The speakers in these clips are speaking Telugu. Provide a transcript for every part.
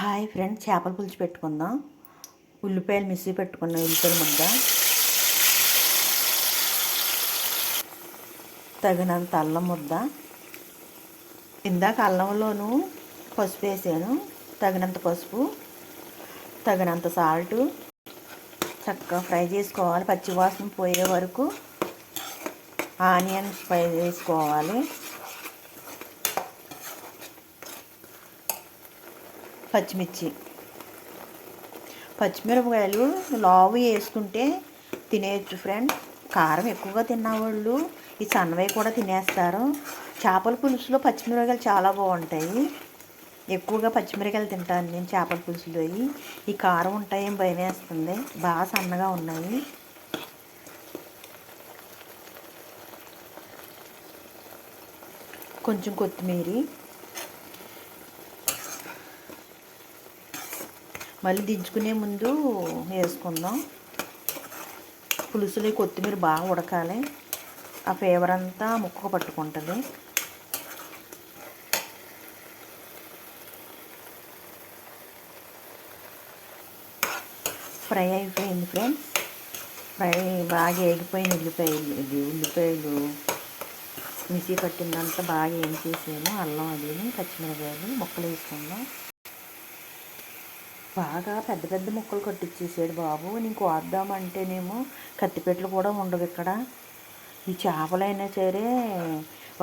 హాయ్ ఫ్రెండ్స్ చేపల పులుసు పెట్టుకుందాం. ఉల్లిపాయలు మిక్సీ పెట్టుకున్నాం ఉల్లిపాయల ముద్ద. తగినంత అల్లం ముద్ద. ఇందాక అల్లంలోను పసుపు వేసాను. తగినంత పసుపు తగినంత సాల్ట్. చక్కగా ఫ్రై చేసుకోవాలి. పచ్చివాసన పోయే వరకు ఆనియన్స్ ఫ్రై చేసుకోవాలి. పచ్చిమిర్చి. పచ్చిమిరపకాయలు లావు వేసుకుంటే తినేయచ్చు ఫ్రెండ్. కారం ఎక్కువగా తిన్నవాళ్ళు ఈ సన్నవి కూడా తినేస్తారు. చేపల పులుసులో పచ్చిమిరపకాయలు చాలా బాగుంటాయి. ఎక్కువగా పచ్చిమిరపకాయలు తింటాను నేను చేపల పులుసులో. ఈ కారం ఉంటాయేం భయం వేస్తుంది. బాగా సన్నగా ఉన్నాయి. కొంచెం కొత్తిమీర మళ్ళీ దించుకునే ముందు వేసుకుందాం. పులుసులో కొత్తిమీర బాగా ఉడకాలి. ఆ ఫ్లేవర్ అంతా ముక్కకు పట్టుకుంటుంది. ఫ్రై అయిపోయింది ఫ్రెండ్స్. ఫ్రై బాగా ఎగిపోయిన ఉల్లిపాయలు ఇది ఉల్లిపాయలు. మిసి పట్టిందంతా బాగా ఏం చేసాము అల్లం అది పచ్చిమిరపకాయలు ముక్కలు వేసుకుందాం. బాగా పెద్ద పెద్ద ముక్కలు కట్టించేసాడు బాబు. నేను కోద్దామంటేనేమో కత్తిపెట్లు కూడా ఉండవు ఇక్కడ. ఈ చేపలైనా సరే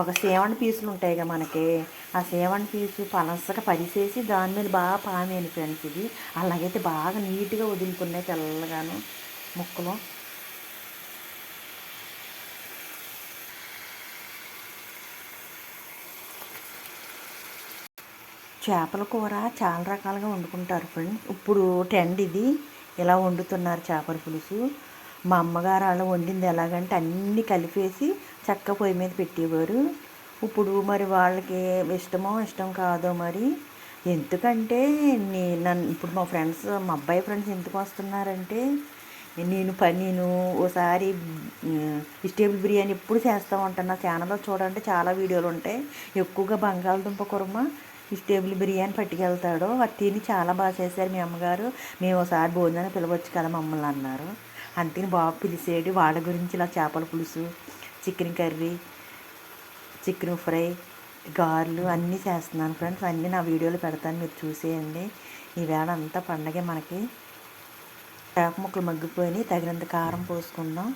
ఒక సేవన్ పీసులు ఉంటాయిగా మనకి. ఆ సేవన్ పీసు పలసగా పరిసేసి దాని మీద బాగా పామేను ఫ్రెండ్స్ ఇది అలాగైతే బాగా నీట్గా వదులుకున్నాయి తెల్లగాను ముక్కలు. చేపల కూర చాలా రకాలుగా వండుకుంటారు ఫ్రెండ్స్ ఇప్పుడు ట్రెండ్ ఇది. ఇలా వండుతున్నారు చేపల పులుసు? మా అమ్మగారు వాళ్ళు వండింది ఎలాగంటే అన్నీ కలిపేసి చక్క పొయ్యి మీద పెట్టేవారు. ఇప్పుడు మరి వాళ్ళకి ఇష్టమో ఇష్టం కాదో మరి. ఎందుకంటే నే నన్ను ఇప్పుడు మా ఫ్రెండ్స్ మా అబ్బాయి ఫ్రెండ్స్ ఎందుకు వస్తున్నారంటే నేను పని నేను ఓసారి వెజిటేబుల్ బిర్యానీ ఎప్పుడు చేస్తూ ఉంటాను నా ఛానల్లో చూడాలంటే చాలా వీడియోలు ఉంటాయి. ఎక్కువగా బంగాళదుంప కుర్మ వెజిటేబుల్ బిర్యానీ పట్టుకెళ్తాడు వారు తిని చాలా బాగా చేశారు మీ అమ్మగారు. మేము ఒకసారి భోజనాన్ని పిలవచ్చు కదా మమ్మల్ని అన్నారు. అంతేని బాగా పిలిచేడు వాళ్ళ గురించి ఇలా చేపల పులుసు చికెన్ కర్రీ చికెన్ ఫ్రై గారెలు అన్నీ చేస్తున్నాను ఫ్రెండ్స్. అన్నీ నా వీడియోలు పెడతాను మీరు చూసేయండి. ఈవేళ అంతా పండగే మనకి. చేప ముక్కలు మగ్గిపోయి తగినంత కారం పోసుకుందాం.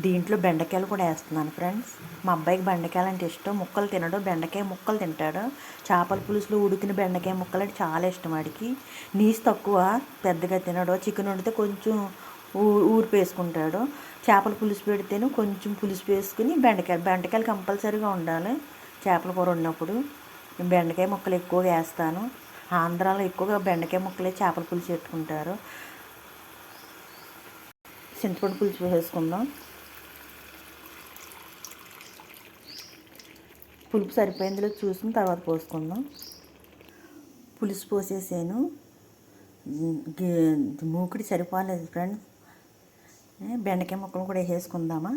దీంట్లో బెండకాయలు కూడా వేస్తున్నాను ఫ్రెండ్స్ మా అబ్బాయికి బెండకాయలు అంటే ఇష్టం. ముక్కలు తినడు. బెండకాయ ముక్కలు తింటాడు. చేపల పులుసులో ఉడికిన బెండకాయ ముక్కలు అంటే చాలా ఇష్టం వాడికి. నీసు తక్కువ పెద్దగా తినడు. చికెన్ వండితే కొంచెం ఊ వేసుకుంటాడు. చేపల పులుసు పెడితేనే కొంచెం పులుసు వేసుకుని బెండకాయలు బెండకాయలు కంపల్సరీగా ఉండాలి చేపల కూర ఉన్నప్పుడు బెండకాయ ముక్కలు ఎక్కువగా వేస్తాను. ఆంధ్రాలో ఎక్కువగా బెండకాయ ముక్కలే చేపల పులుసు పెట్టుకుంటారు. చింతపండు పులుసు వేసుకుందాం. పులుపు సరిపోయిందిలో చూసిన తర్వాత పోసుకుందాం. పులుసు పోసేసాను. మూకుడి సరిపోలేదు ఫ్రెండ్స్. బెండకాయ ముక్కలు కూడా వేసేసుకుందామా?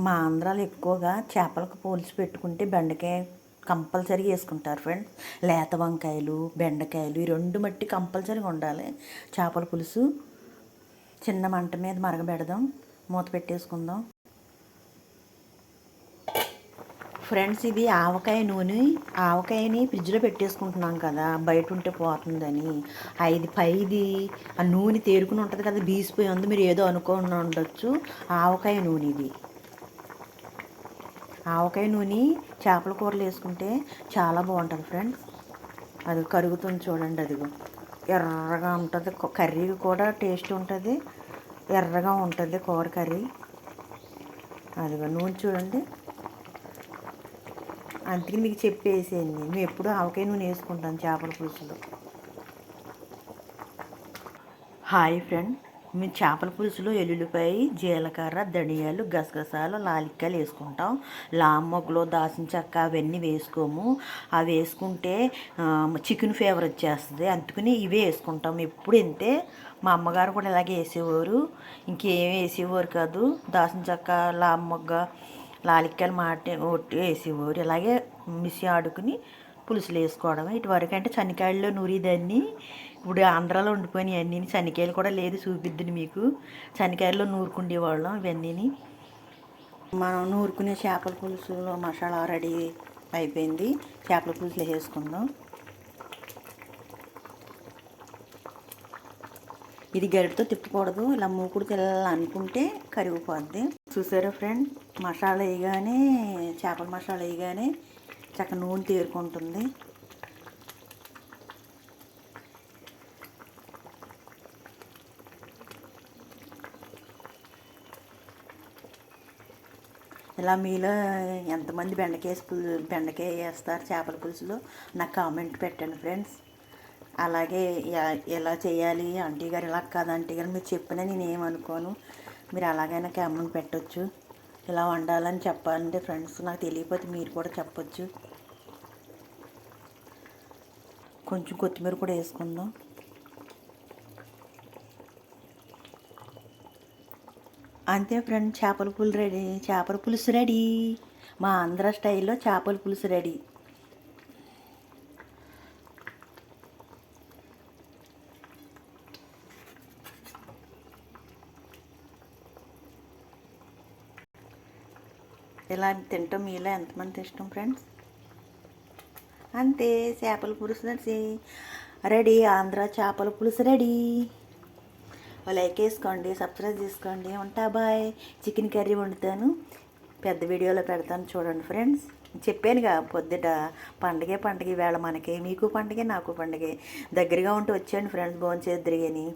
మా ఆంధ్రాలో ఎక్కువగా చేపలకు పోల్చి పెట్టుకుంటే బెండకాయ కంపల్సరీగా వేసుకుంటారు ఫ్రెండ్స్. లేత వంకాయలు బెండకాయలు ఈ రెండు మట్టి కంపల్సరీగా ఉండాలి చేపల పులుసు. చిన్న మంట మీద మరగబెడదాం. మూత పెట్టేసుకుందాం. ఫ్రెండ్స్ ఇది ఆవకాయ నూనె. ఆవకాయని ఫ్రిడ్జ్లో పెట్టేసుకుంటున్నాం కదా బయట ఉంటే పోతుందని. ఐదు పైది ఆ నూనె తేరుకుని ఉంటుంది కదా బీసిపోయి ఉంది. మీరు ఏదో అనుకుని ఉండొచ్చు. ఆవకాయ నూనె ఇది. ఆవకాయ నూనె చేపల కూరలు వేసుకుంటే చాలా బాగుంటుంది ఫ్రెండ్స్ అది కరుగుతుంది చూడండి అదిగో. ఎర్రగా ఉంటుంది. కర్రీ కూడా టేస్ట్ ఉంటుంది. ఎర్రగా ఉంటుంది కూర కర్రీ. అదిగో నూనె చూడండి. అందుకే మీకు చెప్పేసేయండి. మేము ఎప్పుడు ఆవకాయ నూనె వేసుకుంటాం చేపల పులుసులో. Hi friend. మేము చేపల పులుసులో ఎల్లుల్లిపాయ జీలకర్ర ధనియాలు గసగసాలు లాలిక్కలు వేసుకుంటాం. లామ్మొగ్గలు దాసిన చెక్క అవన్నీ వేసుకోము. అవి వేసుకుంటే చికెన్ ఫ్లేవర్ వచ్చేస్తుంది. అందుకని ఇవే వేసుకుంటాం. ఎప్పుడు ఇంతే మా అమ్మగారు కూడా ఇలాగే వేసేవారు. ఇంకేం వేసేవారు కాదు. దాసిన చెక్క లామ్మొగ్గ లాలిక్కలు మాట ఒట్టి వేసేవారు. ఇలాగే మిసి ఆడుకుని పులుసులు వేసుకోవడం ఇటువరకు అంటే చనికాయల్లో నూరిదాన్ని ఇప్పుడు ఆంధ్రాలో ఉండిపోయినాయి అన్నీ చనికాయలు కూడా లేదు చూపిద్దిని మీకు. చనికాయల్లో నూరుకుండేవాళ్ళం ఇవన్నీని. మనం నూరుకునే చేపల పులుసులో మసాలా రెడీ అయిపోయింది. చేపల పులుసులు వేసుకుందాం. ఇది గరిటతో తిప్పకూడదు. ఇలా మూకుడు తెల్ల అనుకుంటే కరిగిపోద్ది. చూసారా ఫ్రెండ్? మసాలా వేయగానే చేపల మసాలా వేయగానే చక్క నూనె తేరుకుంటుంది. ఇలా మీలో ఎంతమంది బెండకాయ పులు బెండకాయ వేస్తారు చేపల పులుసులో నాకు కామెంట్ పెట్టండి ఫ్రెండ్స్. అలాగే ఎలా చేయాలి? ఆంటీ గారు ఇలా కాదు ఆంటీ గారు మీరు చెప్పినా నేను ఏమనుకోను మీరు అలాగైనా కామెంట్ పెట్టవచ్చు ఇలా వండాలని చెప్పాలంటే ఫ్రెండ్స్ నాకు తెలియకపోతే మీరు కూడా చెప్పొచ్చు. కొంచెం కొత్తిమీర కూడా వేసుకుందాం. అంతే ఫ్రెండ్ చేపల పులుసు రెడీ. చేపల పులుసు రెడీ. మా ఆంధ్ర స్టైల్లో చేపల పులుసు రెడీ. ఇలా తింటాం మీలో ఎంతమంది ఇష్టం ఫ్రెండ్స్? అంతే చేపల పులుసు నడిచి రెడీ ఆంధ్ర చేపల పులుసు రెడీ. లైక్ వేసుకోండి సబ్స్క్రైబ్ చేసుకోండి ఉంటా బాయ్. చికెన్ కర్రీ వండుతాను. పెద్ద వీడియోలో పెడతాను చూడండి ఫ్రెండ్స్. చెప్పానుగా పొద్దుట పండగే పండగ వేళ మనకి మీకు పండగే నాకు పండగే. దగ్గరగా ఉంటే వచ్చాను ఫ్రెండ్స్ భోంచేద్దరు కానీ